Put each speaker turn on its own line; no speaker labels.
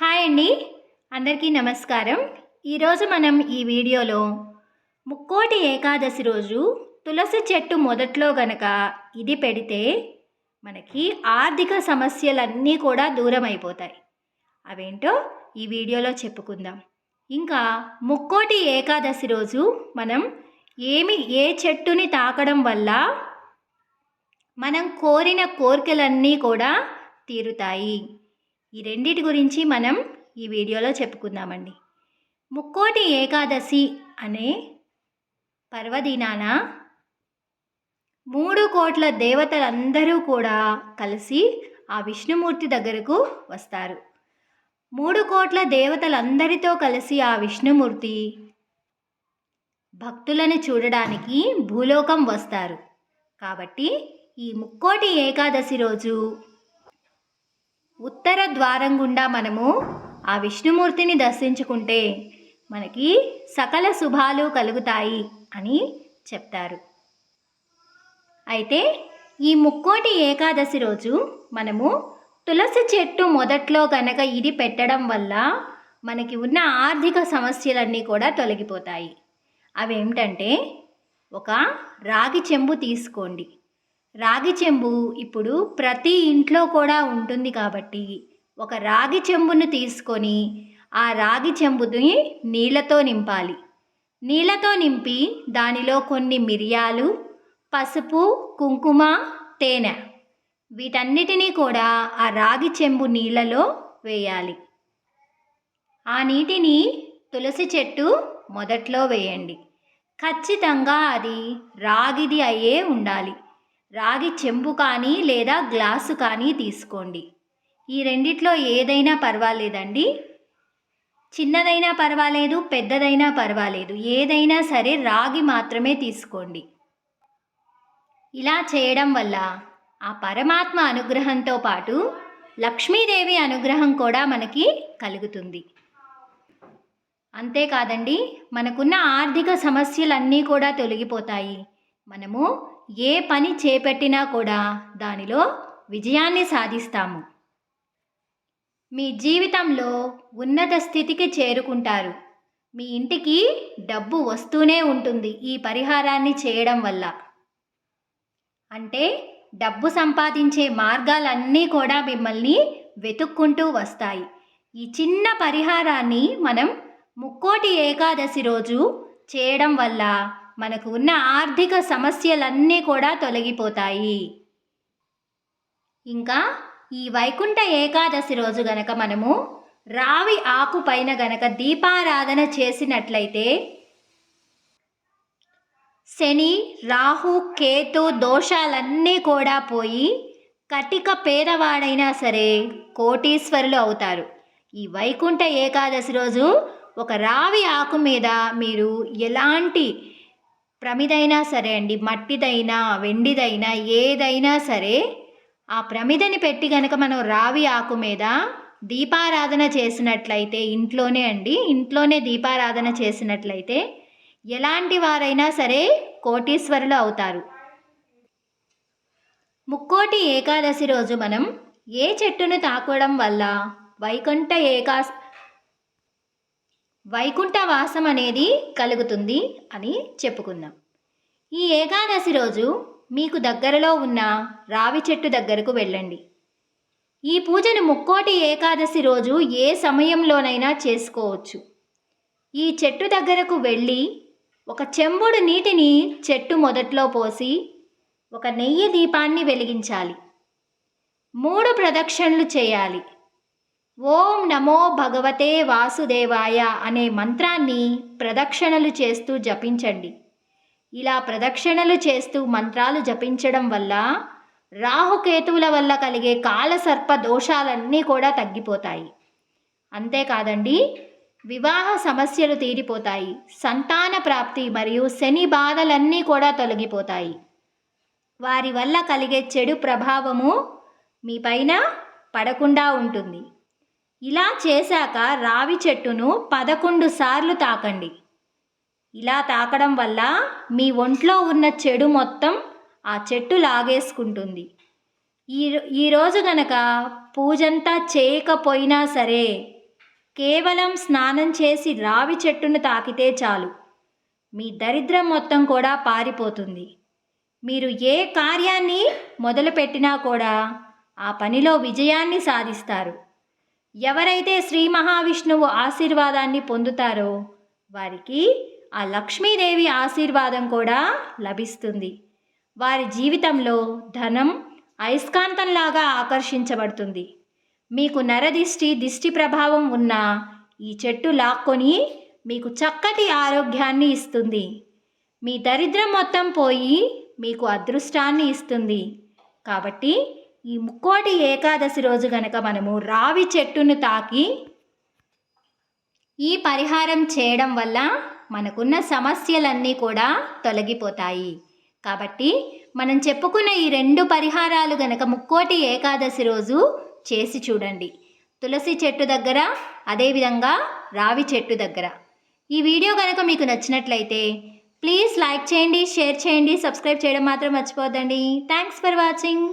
Hi అండి. అందరికీ నమస్కారం. ఈరోజు మనం ఈ వీడియోలో ముక్కోటి ఏకాదశి రోజు తులసి చెట్టు మొదట్లో గనక ఇది పెడితే మనకి ఆర్థిక సమస్యలన్నీ కూడా దూరం అయిపోతాయి అవేంటో ఈ వీడియోలో చెప్పుకుందాం. ఇంకా ముక్కోటి ఏకాదశి రోజు మనం ఏమి ఏ చెట్టుని తాకడం వల్ల మనం కోరిన కోరికలన్నీ కూడా తీరుతాయి. ఈ రెండిటి గురించి మనం ఈ వీడియోలో చెప్పుకుందామండి. ముక్కోటి ఏకాదశి అనే పర్వదినాన మూడు కోట్ల దేవతలందరూ కూడా కలిసి ఆ విష్ణుమూర్తి దగ్గరకు వస్తారు. మూడు కోట్ల దేవతలందరితో కలిసి ఆ విష్ణుమూర్తి భక్తులను చూడడానికి భూలోకం వస్తారు. కాబట్టి ఈ ముక్కోటి ఏకాదశి రోజు ఉత్తర ద్వారం గుండా మనము ఆ విష్ణుమూర్తిని దర్శించుకుంటే మనకి సకల శుభాలు కలుగుతాయి అని చెప్తారు. అయితే ఈ ముక్కోటి ఏకాదశి రోజు మనము తులసి చెట్టు మొదట్లో కనుక ఇది పెట్టడం వల్ల మనకి ఉన్న ఆర్థిక సమస్యలన్నీ కూడా తొలగిపోతాయి. అవేమిటంటే ఒక రాగి చెంబు తీసుకోండి. రాగి చెంబు ఇప్పుడు ప్రతి ఇంట్లో కూడా ఉంటుంది కాబట్టి ఒక రాగి చెంబును తీసుకొని ఆ రాగి చెంబుని నీళ్ళతో నింపాలి. నీళ్ళతో నింపి దానిలో కొన్ని మిరియాలు పసుపు కుంకుమ తేనె వీటన్నిటినీ కూడా ఆ రాగి చెంబు నీళ్ళలో వేయాలి. ఆ నీటిని తులసి చెట్టు మొదట్లో వేయండి. ఖచ్చితంగా అది రాగిది అయ్యే ఉండాలి. రాగి చెంబు కానీ లేదా గ్లాసు కానీ తీసుకోండి. ఈ రెండిట్లో ఏదైనా పర్వాలేదండి. చిన్నదైనా పర్వాలేదు పెద్దదైనా పర్వాలేదు. ఏదైనా సరే రాగి మాత్రమే తీసుకోండి. ఇలా చేయడం వల్ల ఆ పరమాత్మ అనుగ్రహంతో పాటు లక్ష్మీదేవి అనుగ్రహం కూడా మనకి కలుగుతుంది. అంతేకాదండి మనకున్న ఆర్థిక సమస్యలన్నీ కూడా తొలగిపోతాయి. మనము ఏ పని చేపట్టినా కూడా దానిలో విజయాన్ని సాధిస్తాము. మీ జీవితంలో ఉన్నత స్థితికి చేరుకుంటారు. మీ ఇంటికి డబ్బు వస్తూనే ఉంటుంది ఈ పరిహారాన్ని చేయడం వల్ల. అంటే డబ్బు సంపాదించే మార్గాలన్నీ కూడా మిమ్మల్ని వెతుక్కుంటూ వస్తాయి. ఈ చిన్న పరిహారాన్ని మనం ముక్కోటి ఏకాదశి రోజు చేయడం వల్ల మనకు ఉన్న ఆర్థిక సమస్యలన్నీ కూడా తొలగిపోతాయి. ఇంకా ఈ వైకుంఠ ఏకాదశి రోజు గనక మనము రావి ఆకు పైన గనక దీపారాధన చేసినట్లయితే శని రాహు కేతు దోషాలన్నీ కూడా పోయి కటిక పేదవాడైనా సరే కోటీశ్వరులు అవుతారు. ఈ వైకుంఠ ఏకాదశి రోజు ఒక రావి ఆకు మీద మీరు ఎలాంటి ప్రమిదైనా సరే అండి మట్టిదైనా వెండిదైనా ఏదైనా సరే ఆ ప్రమిదని పెట్టి కనుక మనం రావి ఆకు మీద దీపారాధన చేసినట్లయితే ఇంట్లోనే అండి ఇంట్లోనే దీపారాధన చేసినట్లయితే ఎలాంటి వారైనా సరే కోటీశ్వరులు అవుతారు. ముక్కోటి ఏకాదశి రోజు మనం ఏ చెట్టును తాకడం వల్ల వైకుంఠ ఏకా వైకుంఠ వాసం అనేది కలుగుతుంది అని చెప్పుకుందాం. ఈ ఏకాదశి రోజు మీకు దగ్గరలో ఉన్న రావి చెట్టు దగ్గరకు వెళ్ళండి. ఈ పూజను ముక్కోటి ఏకాదశి రోజు ఏ సమయంలోనైనా చేసుకోవచ్చు. ఈ చెట్టు దగ్గరకు వెళ్ళి ఒక చెంబుడు నీటిని చెట్టు మొదట్లో పోసి ఒక నెయ్యి దీపాన్ని వెలిగించాలి. మూడు ప్రదక్షిణలు చేయాలి. ఓం నమో భగవతే వాసుదేవాయ అనే మంత్రాన్ని ప్రదక్షిణలు చేస్తూ జపించండి. ఇలా ప్రదక్షిణలు చేస్తూ మంత్రాలు జపించడం వల్ల రాహుకేతువుల వల్ల కలిగే కాలసర్ప దోషాలన్నీ కూడా తగ్గిపోతాయి. అంతేకాదండి వివాహ సమస్యలు తీరిపోతాయి. సంతాన ప్రాప్తి మరియు శని బాధలన్నీ కూడా తొలగిపోతాయి. వారి వల్ల కలిగే చెడు ప్రభావము మీ పైన పడకుండా ఉంటుంది. ఇలా చేశాక రావి చెట్టును పదకొండు సార్లు తాకండి. ఇలా తాకడం వల్ల మీ ఒంట్లో ఉన్న చెడు మొత్తం ఆ చెట్టు లాగేసుకుంటుంది. ఈ ఈరోజు గనక పూజంతా చేయకపోయినా సరే కేవలం స్నానం చేసి రావి చెట్టును తాకితే చాలు. మీ దరిద్రం మొత్తం కూడా పారిపోతుంది. మీరు ఏ కార్యాన్ని మొదలుపెట్టినా కూడా ఆ పనిలో విజయాన్ని సాధిస్తారు. ఎవరైతే శ్రీ మహావిష్ణువు ఆశీర్వాదాన్ని పొందుతారో వారికి ఆ లక్ష్మీదేవి ఆశీర్వాదం కూడా లభిస్తుంది. వారి జీవితంలో ధనం అయస్కాంతంలాగా ఆకర్షించబడుతుంది. మీకు నరదిష్టి దిష్టి ప్రభావం ఉన్న ఈ చెట్టు లాక్కొని మీకు చక్కటి ఆరోగ్యాన్ని ఇస్తుంది. మీ దరిద్రం మొత్తం పోయి మీకు అదృష్టాన్ని ఇస్తుంది. కాబట్టి ఈ ముక్కోటి ఏకాదశి రోజు గనక మనము రావి చెట్టును తాకి ఈ పరిహారం చేయడం వల్ల మనకున్న సమస్యలన్నీ కూడా తొలగిపోతాయి. కాబట్టి మనం చెప్పుకున్న ఈ రెండు పరిహారాలు గనక ముక్కోటి ఏకాదశి రోజు చేసి చూడండి. తులసి చెట్టు దగ్గర అదేవిధంగా రావి చెట్టు దగ్గర. ఈ వీడియో కనుక మీకు నచ్చినట్లయితే ప్లీజ్ లైక్ చేయండి షేర్ చేయండి సబ్స్క్రైబ్ చేయడం మాత్రం మర్చిపోద్దండి థ్యాంక్స్ ఫర్ వాచింగ్.